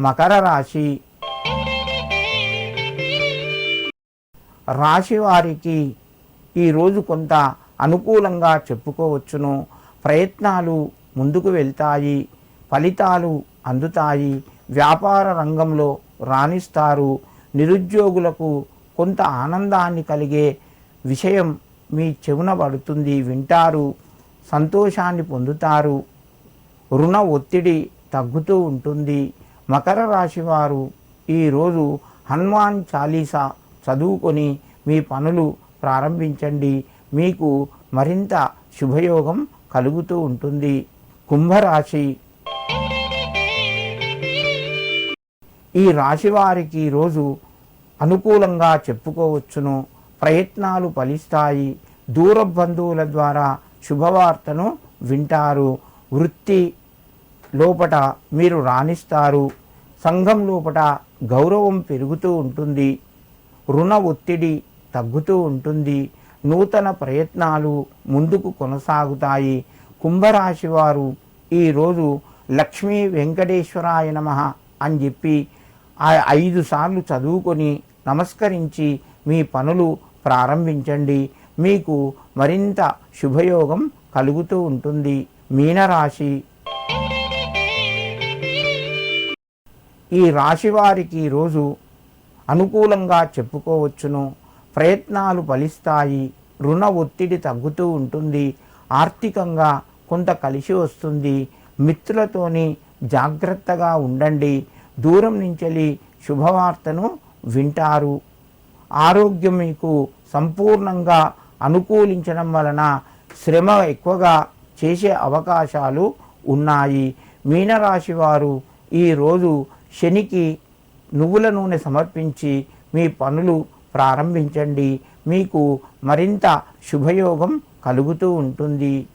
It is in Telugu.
మకర రాశి. రాశి వారికి ఈరోజు కొంత అనుకూలంగా చెప్పుకోవచ్చును. ప్రయత్నాలు ముందుకు వెళ్తాయి. ఫలితాలు అందుతాయి. వ్యాపార రంగంలో రాణిస్తారు. నిరుద్యోగులకు కొంత ఆనందాన్ని కలిగే విషయం మీ చెవున పడుతుంది వింటారు సంతోషాన్ని పొందుతారు. రుణ ఒత్తిడి తగ్గుతూ ఉంటుంది. మకర రాశి వారు ఈరోజు హనుమాన్ చాలీసా చదువుకొని మీ పనులు ప్రారంభించండి. మీకు మరింత శుభయోగం కలుగుతూ ఉంటుంది. కుంభరాశి. ఈ రాశి వారికి ఈరోజు అనుకూలంగా చెప్పుకోవచ్చును. ప్రయత్నాలు ఫలిస్తాయి. దూర బంధువుల ద్వారా శుభవార్తను వింటారు. వృత్తి లోపట మీరు రాణిస్తారు. సంఘం లోపట గౌరవం పెరుగుతూ ఉంటుంది రుణ ఒత్తిడి తగ్గుతూ ఉంటుంది నూతన ప్రయత్నాలు ముందుకు కొనసాగుతాయి. కుంభరాశి వారు ఈరోజు లక్ష్మీ వెంకటేశ్వరాయ నమ అని చెప్పి ఆ ఐదు సార్లు చదువుకొని నమస్కరించి మీ పనులు ప్రారంభించండి. మీకు మరింత శుభయోగం కలుగుతూ ఉంటుంది. మీనరాశి ఈ రాశివారికి ఈరోజు అనుకూలంగా చెప్పుకోవచ్చును. ప్రయత్నాలు ఫలిస్తాయి. రుణ ఒత్తిడి తగ్గుతూ ఉంటుంది. ఆర్థికంగా కొంత కలిసి వస్తుంది. మిత్రులతోని జాగ్రత్తగా ఉండండి. దూరం నుంచి శుభవార్తను వింటారు. ఆరోగ్యం మీకు సంపూర్ణంగా అనుకూలించడం వలన శ్రమ ఎక్కువగా చేసే అవకాశాలు ఉన్నాయి. మీనరాశి వారు ఈరోజు శనికి నువ్వుల నూనె సమర్పించి మీ పనులు ప్రారంభించండి. మీకు మరింత శుభయోగం కలుగుతూ ఉంటుంది.